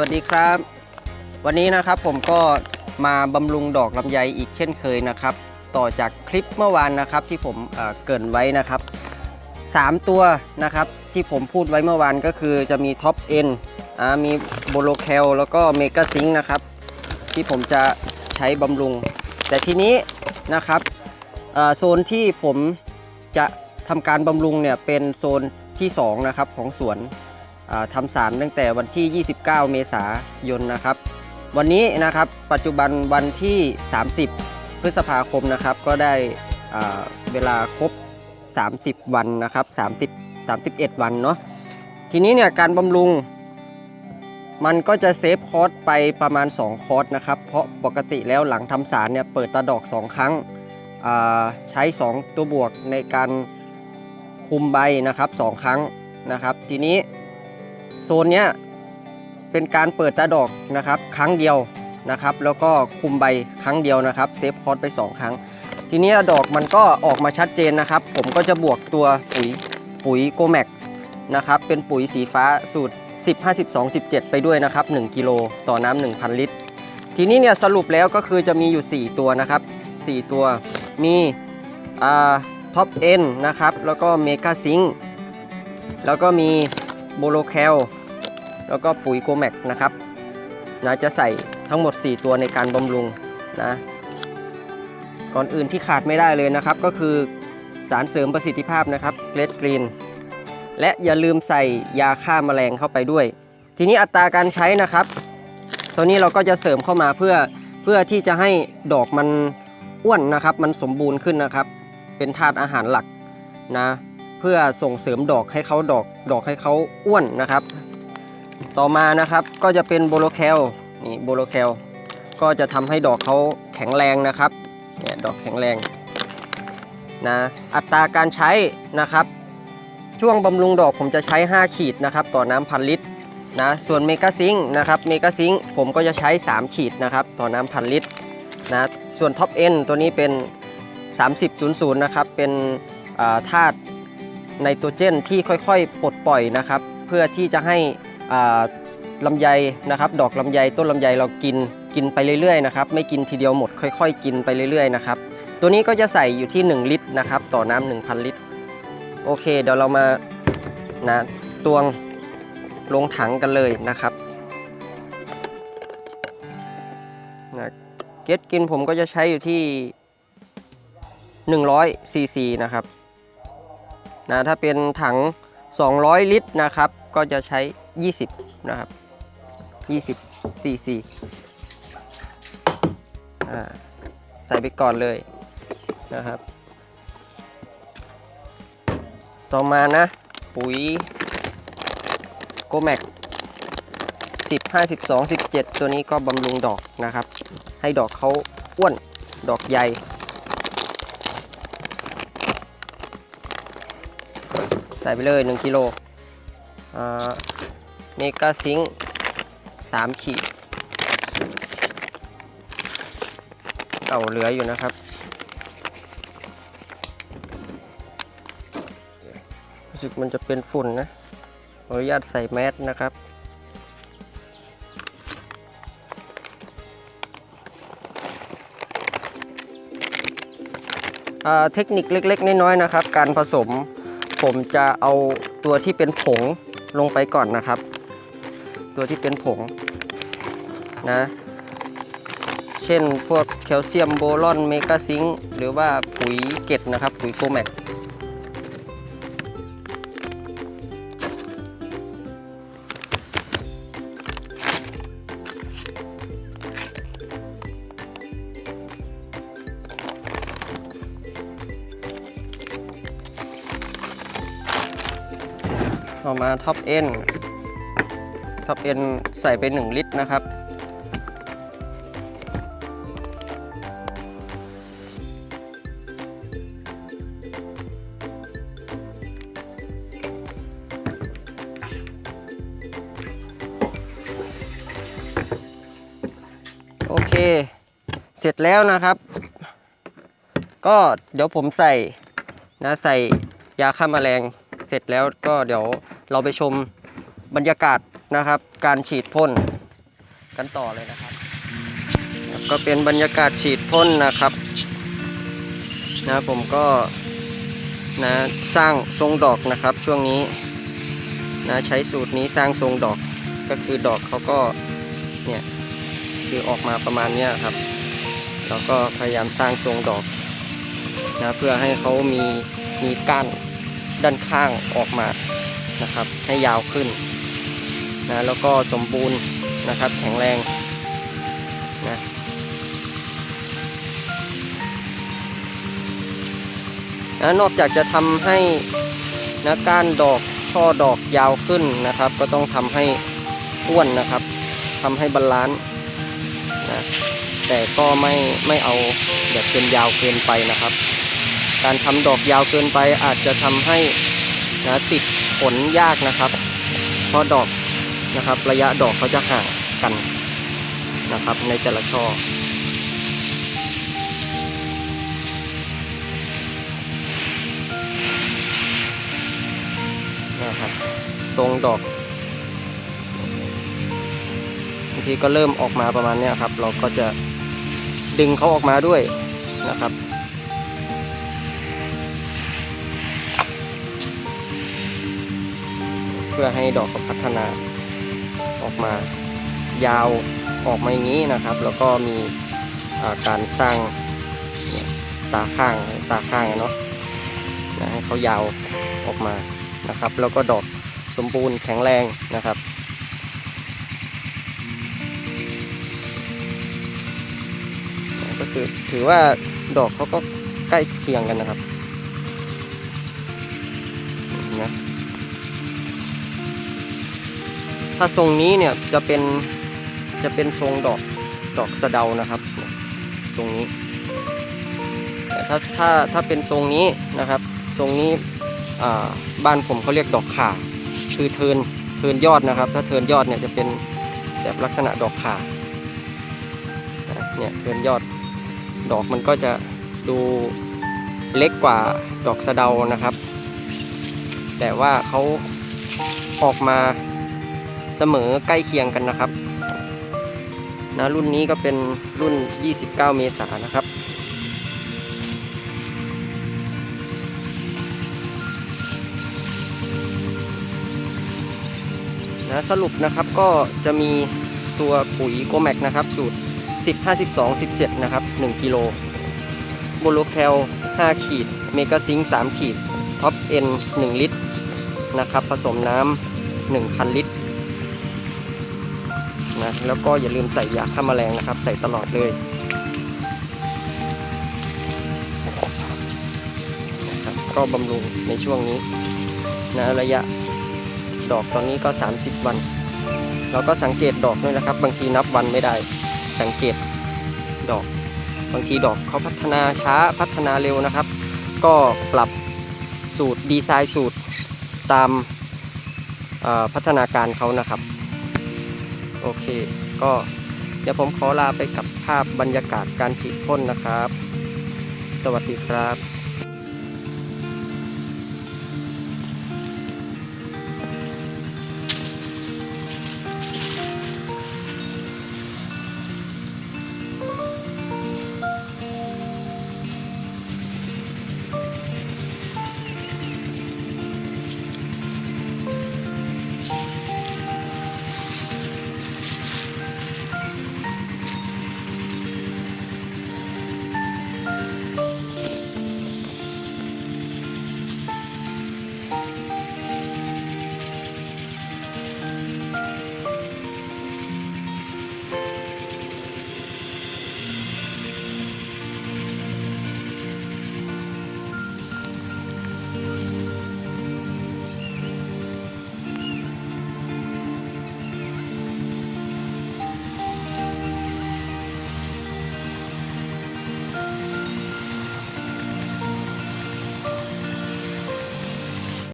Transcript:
วัสดีครับ วันนี้นะครับผมก็มาบำรุงดอกลำไยอีกเช่นเคยนะครับ ต่อจากคลิปเมื่อวานนะครับที่ผมเเกินไว้นะครับ 3 ตัวนะครับที่ผมพูดไว้เมื่อวานก็คือจะมีท็อปเอ็นมีโบโลแคลแล้วก็เมกาซิงนะครับ ที่ผมจะใช้บำรุง แต่ทีนี้นะครับโซนที่ผมจะทำการบำรุงเนี่ยเป็นโซนที่ 2 นะครับของสวน ทำสารตั้งแต่วันที่ 29 เมษายนนะครับ วันนี้นะครับปัจจุบันวันที่ 30 พฤษภาคมนะครับ ก็ได้เวลาครบ 30 วันนะครับ30 31 วันเนาะทีนี้เนี่ยการบำรุง มันก็จะเซฟคอร์สไปประมาณ 2 คอร์สนะครับ เพราะปกติแล้วหลังทำสารเนี่ยเปิดตาดอก 2 ครั้งใช้ 2 ตัวบวกในการคุมใบนะครับ 2 ครั้งนะครับ ทีนี้ โซนเนี้ยเป็นการเปิดตาดอกนะครับครั้งเดียวนะครับ แล้วก็คุมใบครั้งเดียวนะครับเซฟคอร์สไป 2 ครั้ง ทีนี้ดอกมันก็ออกมาชัดเจนนะครับ ผมก็จะบวกตัวปุ๋ยปุ๋ยโกแมกนะครับเป็นปุ๋ยสีฟ้าสูตร 10 52 17 ไปด้วยนะครับ 1 กิโลต่อน้ำ1,000 ลิตร ทีนี้เนี่ยสรุปแล้วก็คือจะมีอยู่ 4 ตัวนะครับ 4 ตัวมีอ่าท็อปเอ็นนะครับ แล้วก็เมกาซิงแล้วก็มีโบโลแคล แล้วก็ปุ๋ยโกแมกนะครับนะจะใส่ทั้งหมด 4 ตัวในการบำรุงนะก่อนอื่นที่ขาดไม่ได้เลยนะครับ ก็คือสารเสริมประสิทธิภาพนะครับเกรดกรีนและอย่าลืมใส่ยาฆ่าแมลงเข้าไปด้วย ทีนี้อัตราการใช้นะครับ ตัวนี้เราก็จะเสริมเข้ามาเพื่อเพื่อที่จะให้ดอกมันอ้วนนะครับ มันสมบูรณ์ขึ้นนะครับ เป็นธาตุอาหารหลักนะเพื่อส่งเสริมดอกให้เขาดอกดอกให้เขาอ้วนนะครับ ต่อมานะครับก็จะเป็นโบโลแคลนี่โบโลแคลก็จะทำให้ดอกเขาแข็งแรงนะครับเนี่ยดอกแข็งแรงนะอัตราการใช้นะครับช่วงบำรุงดอกผมจะใช้ 5 ขีดนะครับต่อน้ำพันลิตรนะส่วนเมกาซิงนะครับเมกาซิงผมก็จะใช้ 3 ขีดนะครับต่อน้ำพันลิตรนะส่วนท็อปเอ็นตัวนี้เป็น 3000นะครับเป็นธาตุไนโตรเจนที่ค่อยๆ ปลดปล่อยนะครับ เพื่อที่จะให้ ลำไยนะครับ ดอกลำไยต้นลำไยเรากินกินไปเรื่อยๆนะครับไม่กินทีเดียวหมดค่อย ๆ กินไปเรื่อยๆนะครับตัวนี้ก็จะใส่อยู่ที่ 1 ลิตรนะครับ ต่อน้ำ1,000 ลิตร โอเค เดี๋ยวเรามานะตวงลงถังกันเลยนะครับนะเกตกินผมก็จะใช้อยู่ที่100ซีซีนะครับนะถ้าเป็นถัง 200 ลิตรนะครับ ก็จะใช้ 20 นะครับ 20ซีซีใส่ไปก่อนเลยนะครับ ต่อมานะ ปุ๋ยโกแมก10 52 17 ตัวนี้ก็บำรุงดอกนะครับ ให้ดอกเขาอ้วนดอกใหญ่ใส่ไปเลย 1กิโล เมกาซิง3ขีดเก่าเหลืออยู่นะครับ รู้สึกมันจะเป็นฝุ่นนะขออนุญาตใส่แมสนะครับเทคนิคเล็ก ๆ น้อยๆนะครับ การผสมผมจะเอาตัวที่เป็นผงลงไปก่อนนะครับ ตัวที่เป็นผงนะ เช่นพวกแคลเซียมโบรอนเมกาซิงค์หรือว่าปุ๋ยเกตนะครับ ปุ๋ยโกแมกต่อมาท็อปเอ็น ท็อปเอ็นใส่ไป 1 ลิตรนะครับ โอเค เสร็จแล้วนะครับ ก็เดี๋ยวผมใส่นะใส่ยาฆ่าแมลงเสร็จแล้วก็เดี๋ยวเราไปชมบรรยากาศ นะครับ การฉีดพ่นกันต่อเลยนะครับ ก็เป็นบรรยากาศฉีดพ่นนะครับนะผมก็นะสร้างทรงดอกนะครับช่วงนี้นะใช้สูตรนี้สร้างทรงดอกก็คือดอกเขาก็เนี่ยคือออกมาประมาณนี้ครับเราก็พยายามสร้างทรงดอกนะเพื่อให้เขามีมีก้านด้านข้างออกมานะครับ ให้ยาวขึ้น นะแล้วก็สมบูรณ์นะครับแข็งแรงนะนะนอกจากจะทำให้นะก้านดอกช่อดอกยาวขึ้นนะครับ ก็ต้องทำให้อ้วนนะครับทำให้บาลานซ์นะแต่ก็ไม่ไม่เอาแบบเป็นยาวเกินไปนะครับ การทำดอกยาวเกินไปอาจจะทำให้นะติดผลยากนะครับ เพราะดอก นะครับ ระยะดอกเขาจะห่างกันนะครับ ในแต่ละช่อนะครับทรงดอกบางทีก็เริ่มออกมาประมาณนี้ครับ เราก็จะดึงเขาออกมาด้วยนะครับเพื่อให้ดอกพัฒนา ออกมายาวออกมาอย่างนี้นะครับ แล้วก็มีการสร้างตาข้างตาข้างเนาะนะให้เขายาวออกมานะครับ แล้วก็ดอกสมบูรณ์แข็งแรงนะครับก็คือถือว่าดอกเขาก็ใกล้เคียงกันนะครับนะ ถ้าทรงนี้เนี่ยจะเป็นจะเป็นทรงดอกดอกสะเดานะครับ ทรงนี้แต่ถ้าถ้าถ้าเป็นทรงนี้นะครับ ทรงนี้บ้านผมเขาเรียกดอกข่าคือเทินเทินยอดนะครับ ถ้าเทินยอดเนี่ยจะเป็นแบบลักษณะดอกข่าเนี่ยเทินยอดดอกมันก็จะดูเล็กกว่าดอกสะเดานะครับ แต่ว่าเขาออกมา เสมอใกล้เคียงกันนะครับนะรุ่นนี้ก็เป็นรุ่น 29 เมษายนนะครับ นะสรุปนะครับก็จะมีตัวปุ๋ยโกแมกนะครับ สูตร 10 52 17 นะครับ 1 กิโลโบโลแคล 5 ขีด เมกาซิงค์3ขีด ท็อปเอ็น 1 ลิตรนะครับ ผสมน้ำ 1,000 ลิตร นะแล้วก็อย่าลืมใส่ยาฆ่าแมลงนะครับ ใส่ตลอดเลยนะครับก็บำรุงในช่วงนี้นะระยะดอกตอนนี้ก็ 30 วันเราก็สังเกตดอกด้วยนะครับ บางทีนับวันไม่ได้ สังเกตดอก บางทีดอกเขาพัฒนาช้าพัฒนาเร็วนะครับ ก็ปรับสูตรดีไซน์สูตรตามพัฒนาการเขานะครับ โอเค ก็เดี๋ยวผมขอลาไปกับภาพบรรยากาศการฉีดพ่นนะครับ สวัสดีครับ